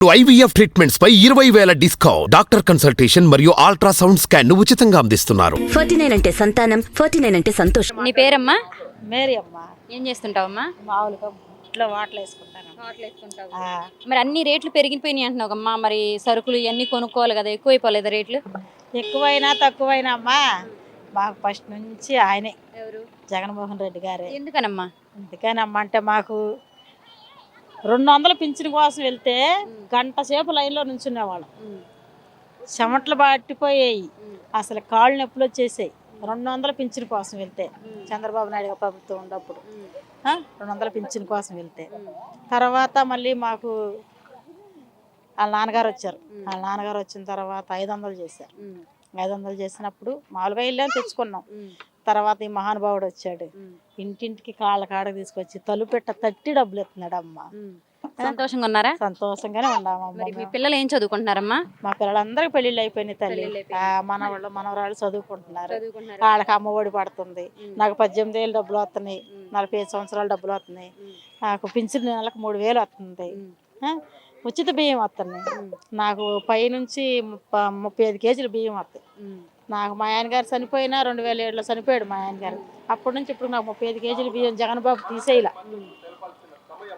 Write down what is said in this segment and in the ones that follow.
IVF treatments పై ఇరవై వేల డిస్కౌంట్. డాక్టర్ కన్సల్టేషన్ మరియు అల్ట్రాసౌండ్ స్కాన్ను ఉచితంగా అందిస్తున్నారు. ఫార్టీ నైన్ అంటే సంతానం ఫార్టీ నైన్ అంటే సంతోషం. నీ పేరమ్మా? మేరీ అమ్మ ఏం చేస్తుంటావమ్మా? మామూలుగా ఇంట్లో వాటలు వేసుకుంటాను. ఆ, మరి అన్ని రేట్లు పెరిగిపోయినాయి అంటున్నావు అమ్మా మరి సరుకులు ఇవన్నీ కొనుక్కోవాలి కదా ఎక్కువైపోలేదా రేట్లు? ఎక్కువైనా తక్కువైనా అమ్మా మాకు ఫస్ట్ నుంచి ఆయనే. ఎవరు? జగన్మోహన్ రెడ్డి గారే. ఎందుకనమ్మా? అందుకని అమ్మ అంటే మాకు రెండు వందల పింఛన్ కోసం వెళ్తే గంట సేపు లైన్లో నుంచునేవాళ్ళం చెమటలు పట్టిపోయాయి. అసలు కాళ్ళు నొప్పులు వచ్చేసాయి. రెండు వందల పింఛన్ కోసం వెళ్తే చంద్రబాబు నాయుడు ప్రభుత్వం ఉన్నప్పుడు. రెండు వందల పింఛన్ కోసం వెళ్తే. తర్వాత మళ్ళీ మాకు వాళ్ళ నాన్నగారు వచ్చారు. వాళ్ళ నాన్నగారు వచ్చిన తర్వాత ఐదు వందలు చేశారు. ఐదు వందలు చేసినప్పుడు మామూలుగా వెళ్ళాం తెచ్చుకున్నాం. తర్వాత ఈ మహానుభావుడు వచ్చాడు. ఇంటింటికి కాళ్ళ కాడకు తీసుకొచ్చి తలుపెట్ట తట్టి డబ్బులు ఎత్తున్నాడు అమ్మ సంతోషంగా ఉన్నారా? సంతోషంగానే ఉన్నామమ్మ. మీ పిల్లలు ఏం చదువుకుంటున్నారమ్మా? మా పిల్లలందరికీ పెళ్ళిళ్ళు అయిపోయినాయి తల్లి. మనవాళ్ళు మనవరాళ్ళు చదువుకుంటున్నారు. వాళ్ళకి అమ్మఒడి పడుతుంది. నాకు పద్దెనిమిది వేలు డబ్బులు వస్తున్నాయి నలభై ఐదు సంవత్సరాలు డబ్బులు వస్తున్నాయి నాకు పింఛన్ నెలకు మూడు వేలు వస్తుంది ఉచిత బియ్యం వస్తున్నాయి నాకు పై నుంచి ముప్ప- ముప్పై ఐదు కేజీలు బియ్యం వస్తాయి నాకు మా ఆయన గారు చనిపోయినా రెండు వేల ఏడులో చనిపోయాడు మా ఆయన గారు అప్పటి నుంచి ఇప్పుడు నాకు ముప్పై ఐదు కేజీలు బియ్యం జగన్ బాబు తీసేయలా.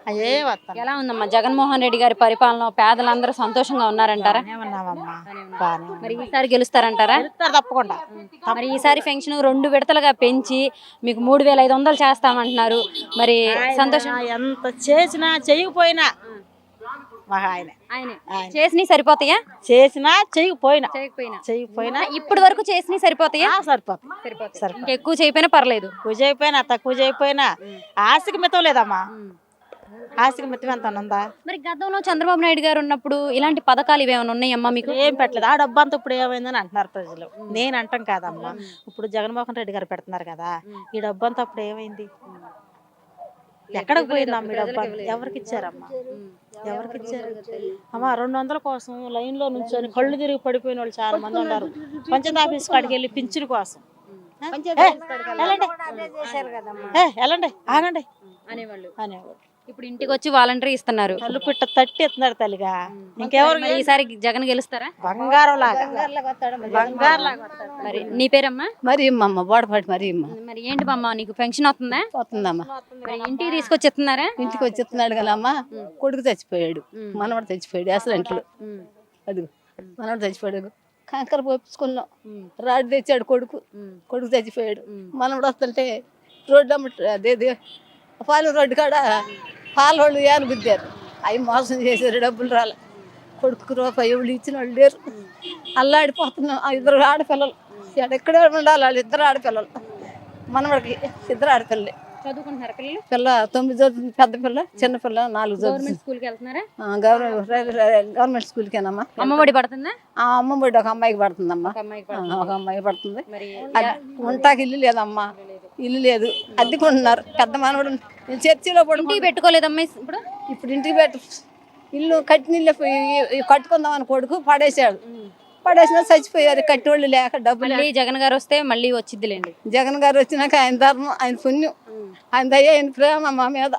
అయ్యే వస్తాను ఎలా ఉందమ్మా? జగన్మోహన్ రెడ్డి గారి పరిపాలన పేదలందరూ సంతోషంగా ఉన్నారంటారా? ఉన్నామమ్మా. మరి ఈసారి గెలుస్తారంటారా? తప్పకుండా. మరి ఈసారి పెన్షన్ రెండు విడతలుగా పెంచి మీకు మూడు వేల ఐదు వందలు చేస్తామంటున్నారు. మరి సంతోషం ఎంత చేసినా చేయకపోయినా మాకు ఆయన. ఆయనే. ఆయన. చేసినవి సరిపోతాయా? చేసినా చేయకపోయినా. చేయకపోయినా. చేయకపోయినా. ఇప్పటి వరకు చేసినవి సరిపోతాయా? సరిపోతాయి. సరిపోతుంది. ఇంకెక్కువ చేయకపోయినా పర్లేదు. ఎక్కువ చేయకపోయినా తక్కువ చేయకపోయినా. ఆశకి మితం లేదమ్మా. ఆశకి మితం ఎంత ఉందా మరి గతంలో చంద్రబాబు నాయుడు గారు ఉన్నప్పుడు ఇలాంటి పథకాలు ఇవేమైనా ఉన్నాయమ్మా మీకు? ఏం పెట్టలేదు. ఆ డబ్బు అంతా ఇప్పుడు ఏమైందని అంటున్నారు ప్రజలు. నేను అంటాం కాదమ్మా. ఇప్పుడు జగన్మోహన్ రెడ్డి గారు పెడుతున్నారు కదా. ఈ డబ్బు అంతా అప్పుడు ఏమైంది? ఎక్కడికి పోయిందమ్మా ఈ డబ్బు? ఎవరికి ఇచ్చారమ్మా ఎవరికి ఇచ్చారు? అమ్మా రెండు వందల కోసం లైన్లో నుంచొని కళ్ళు తిరిగి పడిపోయిన వాళ్ళు చాలా మంది ఉన్నారు. పంచాయతీ ఆఫీస్ కాడికి వెళ్ళి పింఛన్ కోసం. వెళ్ళండి. ఆగండి. అనేవాళ్ళు. అనేవాడు ఇప్పుడు ఇంటికి వచ్చి వాలంటరీ ఇస్తున్నారు. కళ్ళు పిట్ట తట్టి ఎత్తున్నాడు తల్లిగా. ఇంకెవరు ఈసారి జగన్ గెలుస్తారా? బంగారం లాగా బంగారం లాగా మరి నీ పేరమ్మా? మరి అమ్మ బోడపాటి మరి అమ్మ మరి ఏంటి బామ్మ నీకు పెన్షన్ వస్తుందా? వస్తుందమ్మా. మరి ఇంటికి తీసుకొచ్చి ఇస్తున్నారా ఇంటికి వచ్చేస్తున్నాడు కదా అమ్మ కొడుకు చచ్చిపోయాడు. మనవడు చచ్చిపోయాడు యాక్సిడెంట్లు అది మనవడు చచ్చిపోయాడు. కంకర పోపించుకున్నాం రాడ్ తెచ్చాడు కొడుకు. కొడుకు చచ్చిపోయాడు. మనవడు వస్తుంటే రోడ్డు అమ్మట అదేది పాలు రోడ్డు కాడ పాల వాళ్ళు ఏను గుద్దారు? అవి మోసం చేశారు డబ్బులు రాలే. కొడుకు రూపాయి ఎవరు ఇచ్చిన వాళ్ళు లేరు. అల్లాడిపోతున్నాం ఆ ఇద్దరు ఆడపిల్లలు. ఎక్కడే ఉండాలి వాళ్ళు ఇద్దరు ఆడపిల్లలు. మనవడికి ఇద్దరు ఆడపిల్లలే. చదువుకుంటున్నారా పిల్లలు? పిల్ల తొమ్మిది చదువుతుంది పెద్ద పిల్ల చిన్న పిల్ల నాలుగు గవర్నమెంట్ స్కూల్కి వెళ్తున్నారా? ఆ, గవర్నమెంట్ గవర్నమెంట్ స్కూల్కేనమ్మా. అమ్మఒడి పడుతుందా? ఆ అమ్మ బొడ్డు ఒక అమ్మాయికి పడుతుందమ్మా. ఒక అమ్మాయికి పడుతుంది? మరి ఉంటాకి ఇల్లు లేదమ్మా. ఇల్లు లేదు. అద్దెకుంటున్నారు. పెద్ద మనవడు నేను చర్చిలో పడుకుంటే ఇంటికి పెట్టుకోలేదమ్మా ఇప్పుడు? ఇప్పుడు ఇంటికి పెట్టు. ఇల్లు కట్టిన ఇల్లు పోయి- కట్టుకుందామని కొడుకు పడేశాడు. పడేసినా చచ్చిపోయారు. కట్టేవాళ్ళు లేక డబ్బులు మళ్ళీ జగన్ గారు వస్తే మళ్ళీ వచ్చిద్దిలేండి. జగన్ గారు వచ్చినాక ఆయన ధర్మం ఆయన పుణ్యం. ఆయన దయ ఆయన ప్రేమ మా మీద.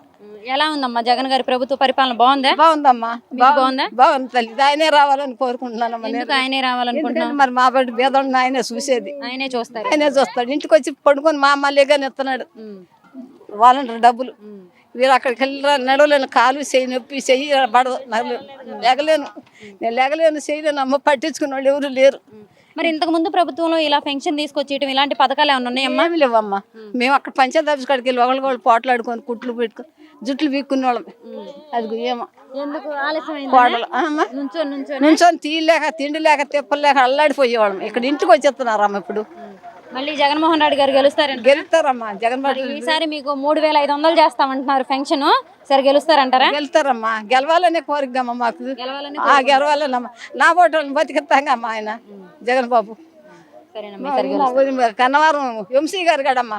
ఎలా ఉందమ్మా జగన్ గారి ప్రభుత్వ పరిపాలన? బాగుందా? బాగుందమ్మా. బాగుందా? బాగుంది తల్లి. ఆయనే రావాలని కోరుకుంటున్నానమ్మా నేను. ఎందుకు ఆయనే రావాలనుకుంటున్నాం ఎందుకంటే మరి మా బట్టి బేదోళ్ళని ఆయనే చూసేది. ఆయనే చూస్తారు. ఆయనే చూస్తాడు. ఇంటికి వచ్చి పడుకొని మా అమ్మ లేగానే ఇస్తున్నాడు. వాళ్ళంటారు డబ్బులు. వీరు అక్కడికి వెళ్ళి నడవలేను. కాలు చేయి నొప్పి చెయ్యి పడదు. లేగలేను. నేను లేగలేను చేయలేను. అమ్మ పట్టించుకున్న వాళ్ళు ఎవరు లేరు. మరి ఇంతకు ముందు ప్రభుత్వంలో ఇలా పెన్షన్ తీసుకొచ్చేయటం ఇలాంటి పథకాలు ఏమైనా ఉన్నాయమ్మా? లేవమ్మా. మేము అక్కడ పంచాయతీ ఆఫీస్ కాడికి వెళ్ళి ఒకళ్ళు పోట్లాడుకొని కుట్లు పెట్టుకొని జుట్లు వీక్కునే వాళ్ళం అది ఏమో. ఎందుకు ఆలస్యం కోడలు. నుంచొని తీయలేక తిండి లేక తిప్పలేక అల్లాడిపోయేవాళ్ళం. ఇక్కడ ఇంటికి వచ్చేస్తున్నారమ్మ ఇప్పుడు. మళ్ళీ జగన్మోహన్ రెడ్డి గారు గెలుస్తారంట గెలుస్తారమ్మా. జగన్ మరి బాబు ఈసారి మీకు మూడు వేల ఐదు వందలు చేస్తామంటున్నారు పెన్షన్ సరే గెలుస్తారంటారా? గెలుస్తారమ్మా. గెలవాలనే కోరికమ్మా మాకు. గెలవాలని ఆ గెలవాలన్నమ్మా నా పోటీ బతికిస్తాంగమ్మా ఆయన. జగన్ బాబు. కన్నవరం వంశీ గారు కదమ్మా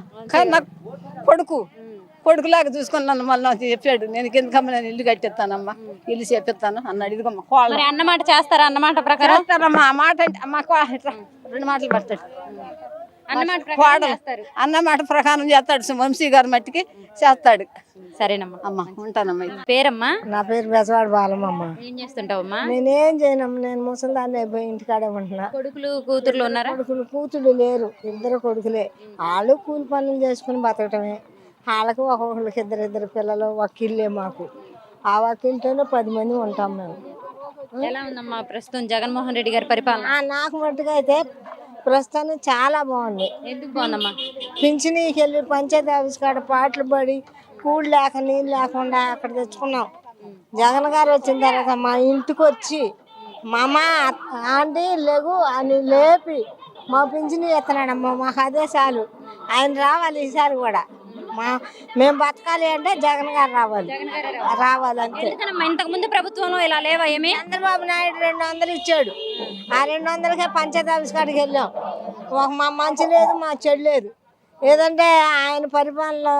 కొడుకు. కొడుకులాగా చూసుకొని నన్ను మళ్ళీ నాకు చెప్పాడు నేను కిందకమ్మ నేను ఇల్లు కట్టిస్తానమ్మా ఇల్లు చేపిస్తాను అన్నాడు. ఇదిగమ్మా కోళ్ళ అన్నమాట చేస్తారా? అన్నమాట ప్రకారం? చేస్తారమ్మా ఆ మాట అంటే అమ్మా. రెండు మాటలు పడతాడు. అన్నమాట ప్రకారం కోడలు. అన్నమాట ప్రకారం చేస్తాడు. వంశీ గారి మట్టికి చేస్తాడు. సరేనమ్మా. అమ్మ ఉంటానమ్మా పేరమ్మా? నా పేరు బెజవాడ బాలమమ్మ ఏం చేస్తుంటావమ్మా? నేనేం చేయనమ్మ నేను ముసలిదాన్ని అయిపోయి ఇంటికాడే ఉంటున్నా. కొడుకులు కూతుర్లు ఉన్నారా? కొడుకులు కూతుళ్ళు లేరు. ఇద్దరు కొడుకులే. వాళ్ళు కూలి పనులు చేసుకుని బతకటమే. వాళ్ళకు ఒక్కొక్కరికి ఇద్దరిద్దరు పిల్లలు ఒక ఇల్లే మాకు. ఆ ఇంట్లోనే పది మంది ఉంటాం మేము. ఎలా ఉందమ్మా ప్రస్తుతం జగన్మోహన్ రెడ్డి గారి పరిపాలన? ఆ, నాకు మట్టుగా అయితే ప్రస్తుతానికి చాలా బాగుంది. ఎందుకు బాగుందమ్మా? పింఛనీకి వెళ్ళి పంచాయతీ ఆఫీస్ కాడ పాటలు పడి కూడు లేక నీళ్ళు లేకుండా అక్కడ తెచ్చుకున్నాం. జగన్ గారు వచ్చిన తర్వాత మా ఇంటికి వచ్చి మా అమ్మ ఆంటీ లేగు అని లేపి మా పింఛని ఎత్తనాడమ్మా మాకు అదే చాలు. ఆయన రావాలి ఈసారి కూడా. మా మేము బతకాలి అంటే జగన్ గారు రావాలి. రావాలి. అంతే. ఎందుకనమ్మా ఇంతకు ముందు ప్రభుత్వంలో ఇలా లేవా ఏమి? చంద్రబాబు నాయుడు రెండు వందలు ఇచ్చాడు. ఆ రెండు వందలకే పంచాయతీ ఆఫీస్ కాడికి వెళ్ళాం. ఒక మా మంచి లేదు మా చెడు లేదు. ఏదంటే ఆయన పరిపాలనలో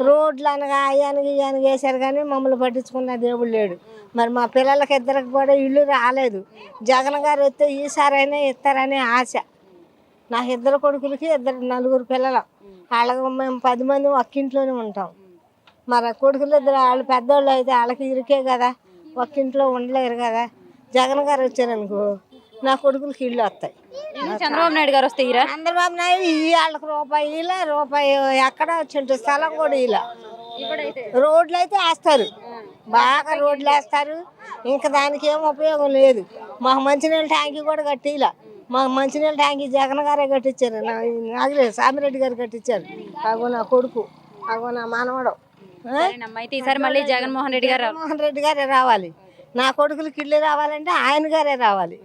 రోడ్లు అనగా అయ్యానికి ఇయ్యానికి వేశారు కానీ మమ్మల్ని పట్టించుకున్న దేవుడు లేడు. మరి మా పిల్లలకి ఇద్దరికి కూడా ఇల్లు రాలేదు. జగన్ గారు వస్తే ఈసారైనా ఇస్తారని ఆశ. నాకు ఇద్దరు కొడుకులకి ఇద్దరు నలుగురు పిల్లలు. వాళ్ళకి మేము పది మంది ఒక్కింట్లోనే ఉంటాం. మరి కొడుకులు ఇద్దరు వాళ్ళు పెద్దోళ్ళు అయితే వాళ్ళకి ఇరికే కదా. ఒక్కింట్లో ఉండలేరు కదా. జగన్ గారు వచ్చారనుకో నా కొడుకులకి ఇల్లు వస్తాయి. చంద్రబాబు నాయుడు గారు వస్తే చంద్రబాబు నాయుడు ఈ వాళ్ళకి రూపాయి ఇలా రూపాయి ఎక్కడ వచ్చింటు స్థలం కూడా ఇలా రోడ్లు అయితే వేస్తారు. బాగా రోడ్లు వేస్తారు. ఇంకా దానికి ఏం ఉపయోగం లేదు. మాకు మంచినీళ్ళ ట్యాంకీ కూడా కట్టిలా. మాకు మంచినీళ్ళ ట్యాంకీ జగన్ గారే కట్టించారు. నా నాగరే సామిరెడ్డి గారు కట్టించారు. అగో నా కొడుకు అగో నా మనవడు. అయితే ఈసారి మళ్ళీ జగన్మోహన్ రెడ్డి గారు జగన్మోహన్ రెడ్డి గారే రావాలి. నా కొడుకులకి ఇల్లు రావాలంటే ఆయన గారే రావాలి.